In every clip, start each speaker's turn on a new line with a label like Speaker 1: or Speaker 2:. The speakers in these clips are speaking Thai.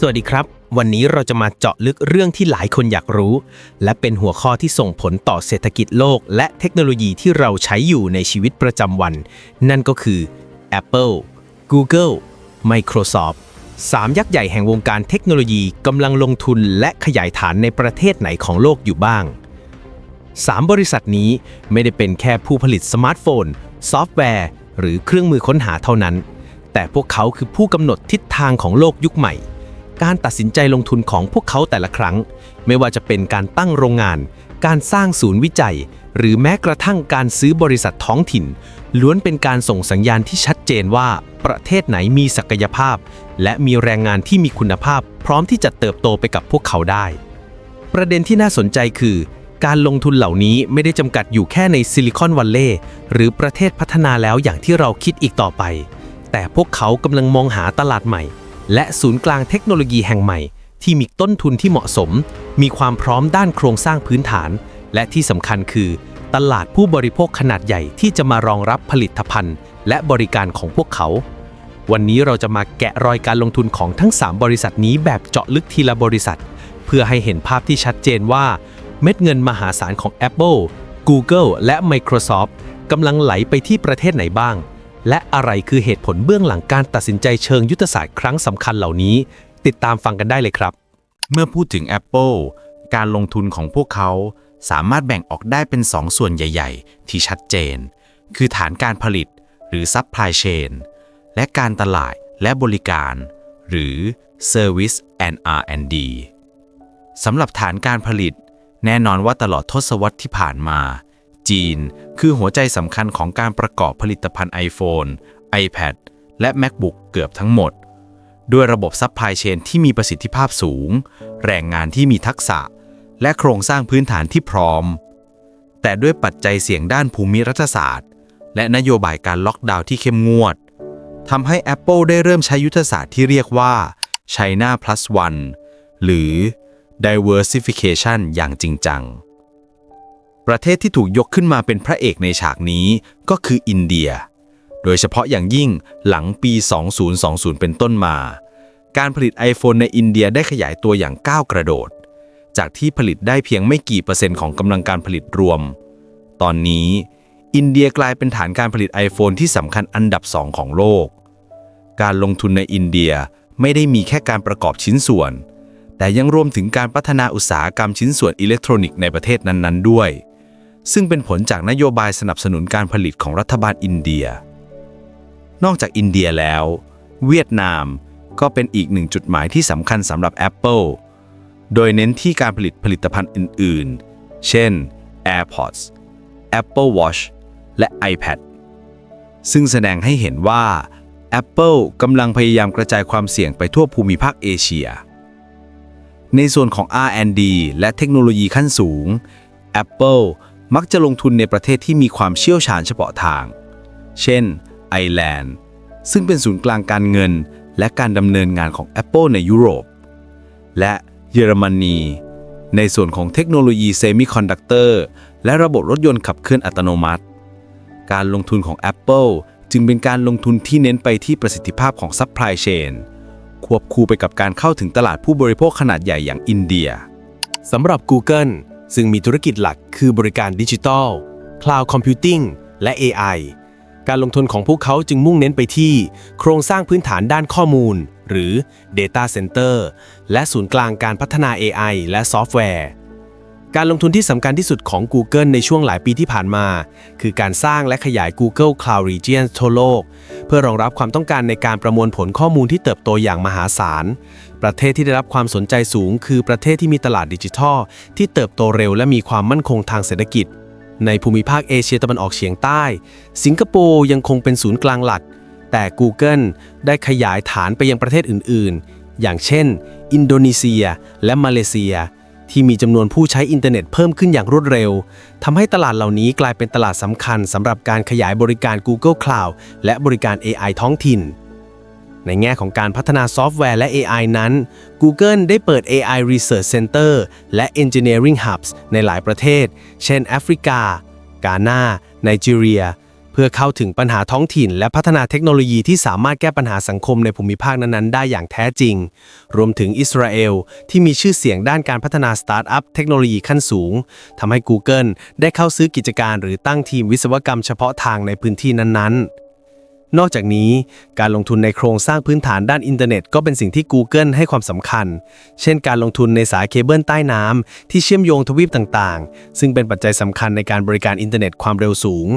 Speaker 1: สวัสดีครับ วันนี้เราจะมาเจาะลึกเรื่องที่หลายคนอยากรู้ และเป็นหัวข้อที่ส่งผลต่อเศรษฐกิจโลก และเทคโนโลยีที่เราใช้อยู่ในชีวิตประจำวัน นั่นก็คือ Apple Google Microsoft สามยักษ์ใหญ่แห่งวงการเทคโนโลยีกำลังลงทุนและขยายฐานในประเทศไหนของโลกอยู่บ้าง 3 บริษัทนี้ไม่ได้เป็นแค่ผู้ผลิตสมาร์ทโฟน ซอฟต์แวร์ หรือเครื่องมือค้นหาเท่านั้น แต่พวกเขาคือผู้กำหนดทิศทางของโลกยุคใหม่ การตัดสินใจลงทุนของพวกเขาแต่ละครั้ง ไม่ว่าจะเป็นการตั้งโรงงาน การสร้างศูนย์วิจัย หรือแม้กระทั่งการซื้อบริษัทท้องถิ่น ล้วนเป็นการส่งสัญญาณที่ชัดเจนว่า ประเทศไหนมีศักยภาพ และมีแรงงานที่มีคุณภาพ พร้อมที่จะเติบโตไปกับพวกเขาได้ ประเด็นที่น่าสนใจคือ การลงทุนเหล่านี้ไม่ได้จำกัดอยู่แค่ในซิลิคอนวัลเลย์หรือประเทศพัฒนาแล้วอย่างที่เราคิดอีกต่อไป แต่พวกเขากำลังมองหาตลาดใหม่ และศูนย์กลางเทคโนโลยีแห่งใหม่ ที่มีต้นทุนที่เหมาะสม มีความพร้อมด้านโครงสร้างพื้นฐาน และที่สำคัญคือ ตลาดผู้บริโภคขนาดใหญ่ที่จะมารองรับผลิตภัณฑ์ และบริการของพวกเขา วันนี้เราจะมาแกะรอยการลงทุนของทั้ง 3 บริษัทนี้แบบเจาะลึกทีละบริษัท เพื่อให้เห็นภาพที่ชัดเจนว่า เม็ดเงินมหาศาลของ Apple Google และ Microsoft กำลังไหลไปที่ประเทศไหนบ้าง และอะไรคือเหตุผลเบื้องหลังการตัดสินใจเชิงยุทธศาสตร์ครั้งสำคัญเหล่านี้ ติดตามฟังกันได้เลยครับ
Speaker 2: เมื่อพูดถึง Apple การลงทุนของพวกเขาสามารถแบ่งออกได้เป็น2ส่วนใหญ่ ๆ ที่ชัดเจน คือฐานการผลิต หรือ Supply Chain และการตลาดและบริการ หรือ Service and R&D สำหรับฐานการผลิต แน่นอนว่าตลอดทศวรรษที่ผ่านมา จีน คือหัวใจสำคัญของการประกอบผลิตภัณฑ์ iPhone, iPad และ MacBook เกือบทั้งหมด ด้วยระบบซัพพลายเชนที่มีประสิทธิภาพสูง แรงงานที่มีทักษะ และโครงสร้างพื้นฐานที่พร้อม แต่ด้วยปัจจัยเสี่ยงด้านภูมิรัฐศาสตร์ และนโยบายการล็อกดาวน์ที่เข้มงวดทำให้ Apple ได้เริ่มใช้ยุทธศาสตร์ที่เรียกว่า China Plus One หรือ Diversification อย่างจริงจัง ประเทศที่ถูกยกขึ้นมาเป็นพระเอกในฉากนี้ก็คืออินเดีย โดยเฉพาะอย่างยิ่งหลังปี 2020 เป็นต้นมา การผลิต iPhone ในอินเดียได้ขยายตัวอย่างก้าวกระโดด จากที่ผลิตได้เพียงไม่กี่เปอร์เซ็นต์ของกำลังการผลิตรวม ตอนนี้ อินเดียกลายเป็นฐานการผลิต iPhone ที่สำคัญอันดับสองของโลก การลงทุนในอินเดียไม่ได้มีแค่การประกอบชิ้นส่วน แต่ยังรวมถึงการพัฒนาอุตสาหกรรมชิ้นส่วนอิเล็กทรอนิกส์ในประเทศนั้นๆด้วย ซึ่งเป็นผลจากนโยบายสนับสนุนการผลิตของรัฐบาลอินเดีย นอกจากอินเดียแล้ว เวียดนามก็เป็นอีกหนึ่งจุดหมายที่สำคัญสำหรับ Apple โดยเน้นที่การผลิตผลิตภัณฑ์อื่น ๆ เช่น AirPods Apple Watch และ iPad ซึ่งแสดงให้เห็นว่า Apple กำลังพยายามกระจายความเสี่ยงไปทั่วภูมิภาคเอเชีย ในส่วนของ R&D และเทคโนโลยีขั้นสูง Apple มักจะลงทุนในประเทศที่มีความเชี่ยวชาญเฉพาะทาง เช่น ไอร์แลนด์ ซึ่งเป็นศูนย์กลางการเงิน และการดำเนินงานของ Apple ในยุโรป และเยอรมนี ในส่วนของเทคโนโลยีเซมิคอนดักเตอร์และระบบรถยนต์ขับเคลื่อนอัตโนมัติ การลงทุนของ Apple จึงเป็นการลงทุนที่เน้นไปที่ประสิทธิภาพของซัพพลายเชนควบคู่ไปกับการเข้าถึงตลาดผู้บริโภคขนาดใหญ่อย่างอินเดีย
Speaker 1: สำหรับ Google ซึ่งมีธุรกิจหลักคือบริการดิจิทัล Cloud Computing และ AI การลงทุนของพวกเขาจึงมุ่งเน้นไปที่ โครงสร้างพื้นฐานด้านข้อมูล หรือ Data Center และศูนย์กลางการพัฒนา AI และซอฟต์แวร์ การลงทุนที่สำคัญที่สุดของ Google ในช่วงหลายปีที่ผ่านมา คือการสร้างและขยาย Google Cloud Region ทั่วโลก เพื่อรองรับความต้องการในการประมวลผลข้อมูลที่เติบโตอย่างมหาศาล ประเทศที่ได้รับความสนใจสูง คือประเทศที่มีตลาดดิจิทัล ที่เติบโตเร็วและมีความมั่นคงทางเศรษฐกิจ ในภูมิภาคเอเชียตะวันออกเฉียงใต้ สิงคโปร์ยังคงเป็นศูนย์กลางหลัก แต่ Google ได้ขยายฐานไปยังประเทศอื่น ๆ อย่างเช่น อินโดนีเซีย และมาเลเซีย ที่มีจำนวนผู้ใช้อินเทอร์เน็ตเพิ่มขึ้นอย่างรวดเร็วทำให้ตลาดเหล่านี้กลายเป็นตลาดสำคัญสำหรับการขยายบริการ Google Cloud และบริการ AI ท้องถิ่น ในแง่ของการพัฒนาซอฟต์แวร์และ AI นั้น Google ได้เปิด AI Research Center และ Engineering Hubs ในหลายประเทศ เช่นแอฟริกากานาไนจีเรีย พื่อเข้าถึงปัญหาท้องถิ่น และพัฒนาเทคโนโลยีที่สามารถแก้ปัญหาสังคมในภูมิภาคนั้นๆ ได้อย่างแท้จริง รวมถึงอิสราเอล ที่มีชื่อเสียงด้านการพัฒนาสตาร์ทอัพเทคโนโลยีขั้นสูงทำให้ Google ได้เข้าซื้อกิจการหรือตั้งทีมวิศวกรรมเฉพาะทางในพื้นที่นั้นๆนอกจากนี้การลงทุนในโครงสร้างพื้นฐานด้านอินเทอร์เน็ตก็เป็นสิ่งที่ Google ให้ความสำคัญ เช่นการลงทุนในสายเคเบิลใต้น้ำที่เชื่อมโยงทวีปต่างๆ ซึ่งเป็นปัจจัยสำคัญในการบริการอินเทอร์เน็ตความเร็วสูง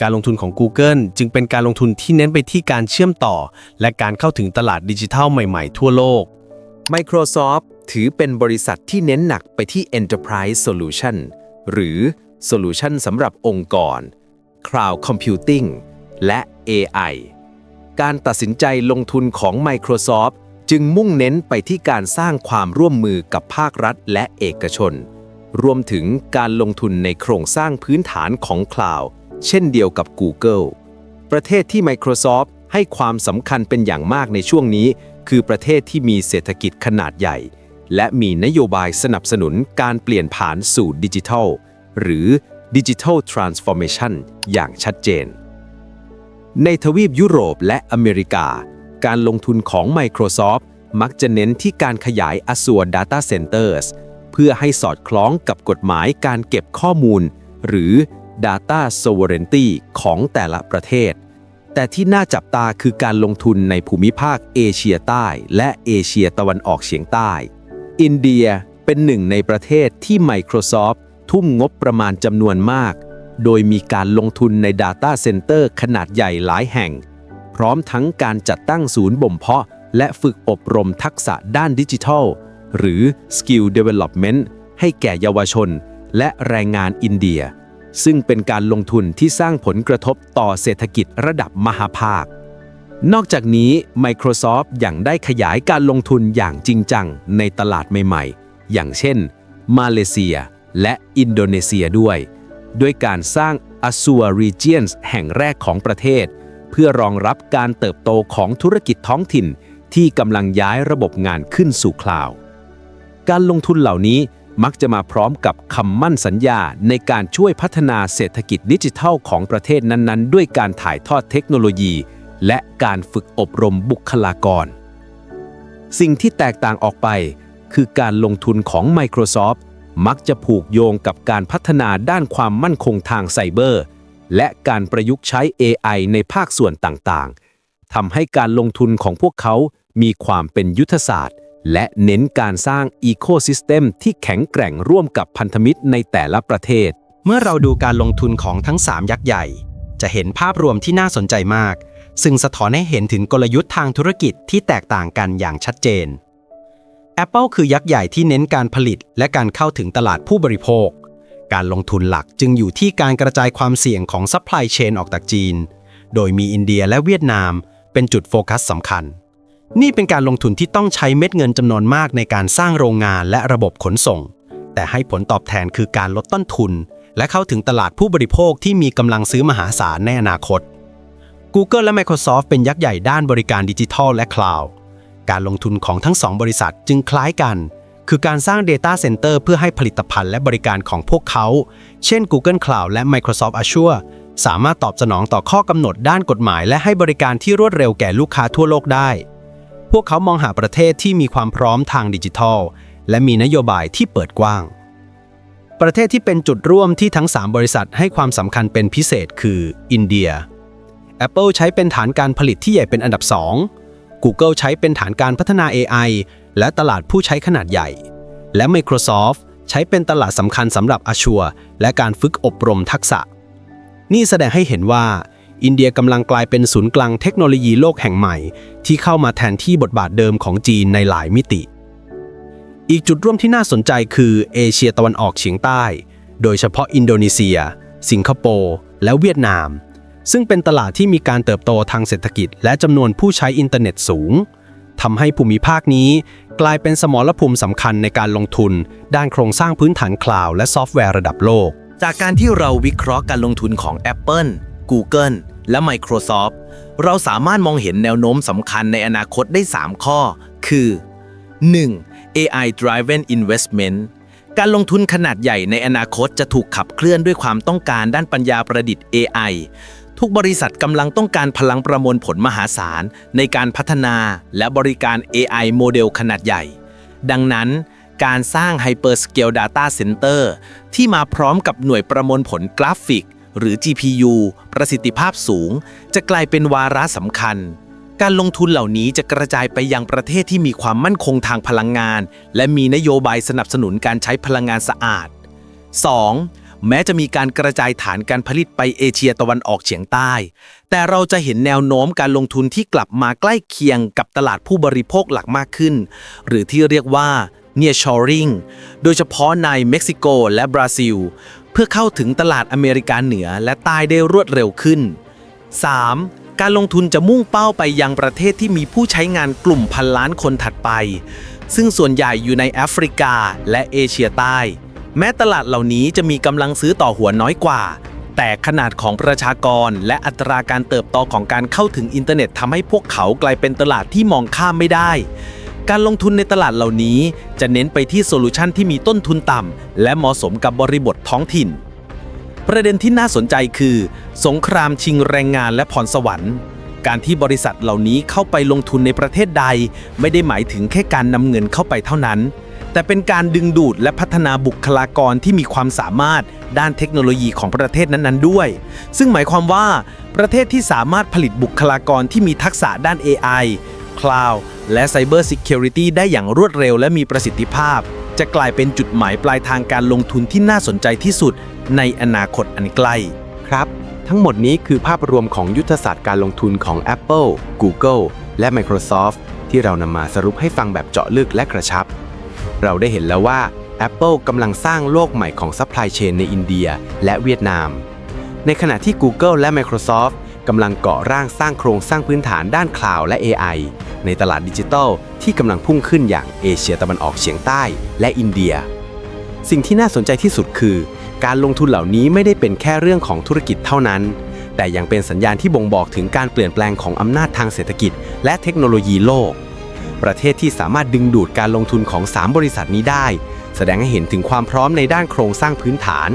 Speaker 1: การลงทุนของ Google จึงเป็นการลงทุนที่เน้นไปที่การเชื่อมต่อ และการเข้าถึงตลาดดิจิทัลใหม่ๆ ทั่วโลก
Speaker 2: Microsoft ถือเป็นบริษัทที่เน้นหนักไปที่ Enterprise Solution หรือ Solution สำหรับองค์กร Cloud Computing และ AI การตัดสินใจลงทุนของ Microsoft จึงมุ่งเน้นไปที่การสร้างความร่วมมือกับภาครัฐและเอกชน รวมถึงการลงทุนในโครงสร้างพื้นฐานของ Cloud เช่นเดียวกับ Google ประเทศที่ Microsoft ให้ความสำคัญเป็นอย่างมากในช่วงนี้ คือประเทศที่มีเศรษฐกิจขนาดใหญ่ และมีนโยบายสนับสนุนการเปลี่ยนผ่านสู่ดิจิทัล หรือ Digital Transformation อย่างชัดเจน ในทวีปยุโรปและอเมริกา การลงทุนของ Microsoft มักจะเน้นที่การขยาย Azure Data Centers เพื่อให้สอดคล้องกับกฎหมายการเก็บข้อมูล หรือ Data Sovereignty ของแต่ละประเทศ แต่ที่น่าจับตาคือการลงทุนในภูมิภาคเอเชียใต้ และเอเชียตะวันออกเฉียงใต้ อินเดียเป็นหนึ่งในประเทศที่ Microsoft ทุ่มงบประมาณจำนวนมาก โดยมีการลงทุนใน Data Center ขนาดใหญ่หลายแห่ง พร้อมทั้งการจัดตั้งศูนย์บ่มเพาะ และฝึกอบรมทักษะด้านดิจิทัล หรือ Skill Development ให้แก่เยาวชน และแรงงานอินเดีย ซึ่งเป็นการลงทุนที่สร้างผลกระทบต่อเศรษฐกิจระดับมหาภาค นอกจากนี้ Microsoft ยังได้ขยายการลงทุนอย่างจริงจังในตลาดใหม่ๆ อย่างเช่น มาเลเซีย และอินโดนีเซียด้วย ด้วยการสร้าง Azure Regions แห่งแรกของประเทศ เพื่อรองรับการเติบโตของธุรกิจท้องถิ่นที่กำลังย้ายระบบงานขึ้นสู่คลาวด์การลงทุนเหล่านี้ มักจะมาพร้อมกับคำมั่นสัญญาในการช่วยพัฒนาเศรษฐกิจดิจิทัลของประเทศนั้นๆ ด้วยการถ่ายทอดเทคโนโลยี และการฝึกอบรมบุคลากร สิ่งที่แตกต่างออกไป คือการลงทุนของ Microsoft มักจะผูกโยงกับการพัฒนาด้านความมั่นคงทางไซเบอร์ และการประยุกต์ใช้ AI ในภาคส่วนต่างๆทำให้การลงทุนของพวกเขามีความเป็นยุทธศาสตร์ และเน้นการสร้างอีโคซิสเต็มที่แข็งแกร่งร่วมกับพันธมิตรในแต่ละประเทศ
Speaker 1: เมื่อเราดูการลงทุนของทั้ง 3 ยักษ์ใหญ่ จะเห็นภาพรวมที่น่าสนใจมาก ซึ่งสะท้อนให้เห็นถึงกลยุทธ์ทางธุรกิจที่แตกต่างกันอย่างชัดเจน Apple คือยักษ์ใหญ่ที่เน้นการผลิตและการเข้าถึงตลาดผู้บริโภค การลงทุนหลักจึงอยู่ที่การกระจายความเสี่ยงของซัพพลายเชนออกจากจีน โดยมีอินเดียและเวียดนามเป็นจุดโฟกัสสำคัญ นี่เป็นการลงทุนที่ต้องใช้เม็ดเงินจำนวนมากในการสร้างโรงงานและระบบขนส่ง แต่ให้ผลตอบแทนคือการลดต้นทุน และเข้าถึงตลาดผู้บริโภคที่มีกำลังซื้อมหาศาลในอนาคต Google และ Microsoft เป็นยักษ์ใหญ่ด้านบริการดิจิทัลและคลาวด์การลงทุนของทั้งสองบริษัทจึงคล้ายกัน คือการสร้าง Data Center เพื่อให้ผลิตภัณฑ์และบริการของพวกเขา เช่น Google Cloud และ Microsoft Azure สามารถตอบสนองต่อข้อกำหนดด้านกฎหมาย และให้บริการที่รวดเร็วแก่ลูกค้าทั่วโลกได้ พวกเขามองหาประเทศที่มีความพร้อมทางดิจิทัล และมีนโยบายที่เปิดกว้าง ประเทศที่เป็นจุดร่วมที่ทั้ง 3 บริษัทให้ความสำคัญเป็นพิเศษคืออินเดีย Apple ใช้เป็นฐานการผลิตที่ใหญ่เป็นอันดับ 2 Google ใช้เป็นฐานการพัฒนา AI และตลาดผู้ใช้ขนาดใหญ่ และ Microsoft ใช้เป็นตลาดสำคัญสำหรับ Azure และการฝึกอบรมทักษะ นี่แสดงให้เห็นว่า อินเดียกำลังกลายเป็นศูนย์กลางเทคโนโลยีโลกแห่งใหม่ ที่เข้ามาแทนที่บทบาทเดิมของจีนในหลายมิติ อีกจุดร่วมที่น่าสนใจคือเอเชียตะวันออกเฉียงใต้ โดยเฉพาะอินโดนีเซีย สิงคโปร์และเวียดนาม ซึ่งเป็นตลาดที่มีการเติบโตทางเศรษฐกิจ และจำนวนผู้ใช้อินเทอร์เน็ตสูงทำให้ภูมิภาคนี้กลายเป็นสมรภูมิสำคัญในการลงทุน ด้านโครงสร้างพื้นฐานคลาวด์และซอฟต์แวร์ระดับโลก
Speaker 3: จากการที่เราวิเคราะห์การลงทุนของ Apple, Google และ Microsoft เราสามารถมองเห็นแนวโน้มสำคัญในอนาคตได้ 3 ข้อ คือ 1. AI driven investment การลงทุนขนาดใหญ่ในอนาคตจะถูกขับเคลื่อนด้วยความต้องการด้านปัญญาประดิษฐ์ AI ทุกบริษัทกำลังต้องการพลังประมวลผลมหาศาล ในการพัฒนาและบริการ AI โมเดลขนาดใหญ่ ดังนั้น การสร้าง Hyperscale Data Center ที่มาพร้อมกับหน่วยประมวลผลกราฟิก หรือ GPU ประสิทธิภาพสูง จะกลายเป็นวาระสำคัญ การลงทุนเหล่านี้จะกระจายไปยังประเทศที่มีความมั่นคงทางพลังงาน และมีนโยบายสนับสนุนการใช้พลังงานสะอาด 2. แม้จะมีการกระจายฐานการผลิตไปเอเชียตะวันออกเฉียงใต้ แต่เราจะเห็นแนวโน้มการลงทุนที่กลับมาใกล้เคียงกับตลาดผู้บริโภคหลักมากขึ้น หรือที่เรียกว่า nearshoring โดยเฉพาะในเม็กซิโกและบราซิล เพื่อเข้าถึงตลาดอเมริกาเหนือและใต้ได้รวดเร็วขึ้น 3. การลงทุนจะมุ่งเป้าไปยังประเทศที่มีผู้ใช้งานกลุ่มพันล้านคนถัดไป ซึ่งส่วนใหญ่อยู่ในแอฟริกาและเอเชียใต้ แม้ตลาดเหล่านี้จะมีกำลังซื้อต่อหัวน้อยกว่า แต่ขนาดของประชากรและอัตราการเติบโตของการเข้าถึงอินเทอร์เน็ตทำให้พวกเขากลายเป็นตลาดที่มองข้ามไม่ได้ การลงทุนในตลาดเหล่านี้ จะเน้นไปที่โซลูชันที่มีต้นทุนต่ำ และเหมาะสมกับบริบทท้องถิ่น ประเด็นที่น่าสนใจคือ สงครามชิงแรงงานและพรสวรรค์ การที่บริษัทเหล่านี้เข้าไปลงทุนในประเทศใด ไม่ได้หมายถึงแค่การนำเงินเข้าไปเท่านั้น แต่เป็นการดึงดูดและพัฒนาบุคลากรที่มีความสามารถด้านเทคโนโลยีของประเทศนั้นๆด้วย ซึ่งหมายความว่า ประเทศที่สามารถผลิตบุคลากรที่มีทักษะด้าน AI Cloud และ Cyber Security ได้อย่างรวดเร็วและมีประสิทธิภาพ จะกลายเป็นจุดหมายปลายทางการลงทุนที่น่าสนใจที่สุดในอนาคตอันใกล้
Speaker 1: ครับ ทั้งหมดนี้คือภาพรวมของยุทธศาสตร์การลงทุนของ Apple, Google และ Microsoft ที่เรานำมาสรุปให้ฟังแบบเจาะลึกและกระชับ เราได้เห็นแล้วว่า Apple กำลังสร้างโลกใหม่ของซัพพลายเชนในอินเดียและเวียดนาม ในขณะที่ Google และ Microsoft กำลังก่อร่างสร้างโครงสร้างพื้นฐานด้านคลาวและ AI ในตลาดดิจิทัลที่กำลังพุ่งขึ้นอย่างเอเชียตะวันออกเฉียงใต้และอินเดีย สิ่งที่น่าสนใจที่สุดคือ การลงทุนเหล่านี้ไม่ได้เป็นแค่เรื่องของธุรกิจเท่านั้น แต่ยังเป็นสัญญาณที่บ่งบอกถึงการเปลี่ยนแปลงของอำนาจทางเศรษฐกิจ และเทคโนโลยีโลก ประเทศที่สามารถดึงดูดการลงทุนของ 3 บริษัทนี้ได้ แสดงให้เห็นถึงความพร้อมในด้านโครงสร้างพื้นฐาน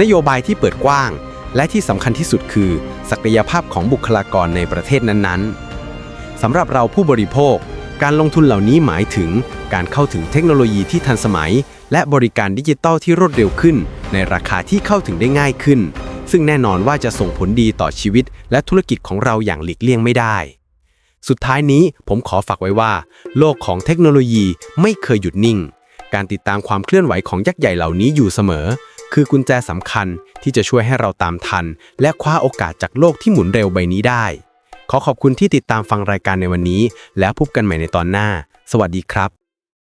Speaker 1: นโยบายที่เปิดกว้าง และที่สำคัญที่สุดคือ ศักยภาพของบุคลากรในประเทศนั้นๆสำหรับเราผู้บริโภค การลงทุนเหล่านี้หมายถึง การเข้าถึงเทคโนโลยีที่ทันสมัย และบริการดิจิทัลที่รวดเร็วขึ้น ในราคาที่เข้าถึงได้ง่ายขึ้น ซึ่งแน่นอนว่าจะส่งผลดีต่อชีวิต และธุรกิจของเราอย่างหลีกเลี่ยงไม่ได้ สุดท้ายนี้ผมขอฝากไว้ว่า โลกของเทคโนโลยีไม่เคยหยุดนิ่ง การติดตามความเคลื่อนไหวของยักษ์ใหญ่เหล่านี้อยู่เสมอ คือกุญแจสำคัญที่จะช่วยให้เราตามทัน และคว้าโอกาสจากโลกที่หมุนเร็วใบนี้ได้ ขอขอบคุณที่ติดตามฟังรายการในวันนี้ แล้วพบกันใหม่ในตอนหน้า สวัสดีครับ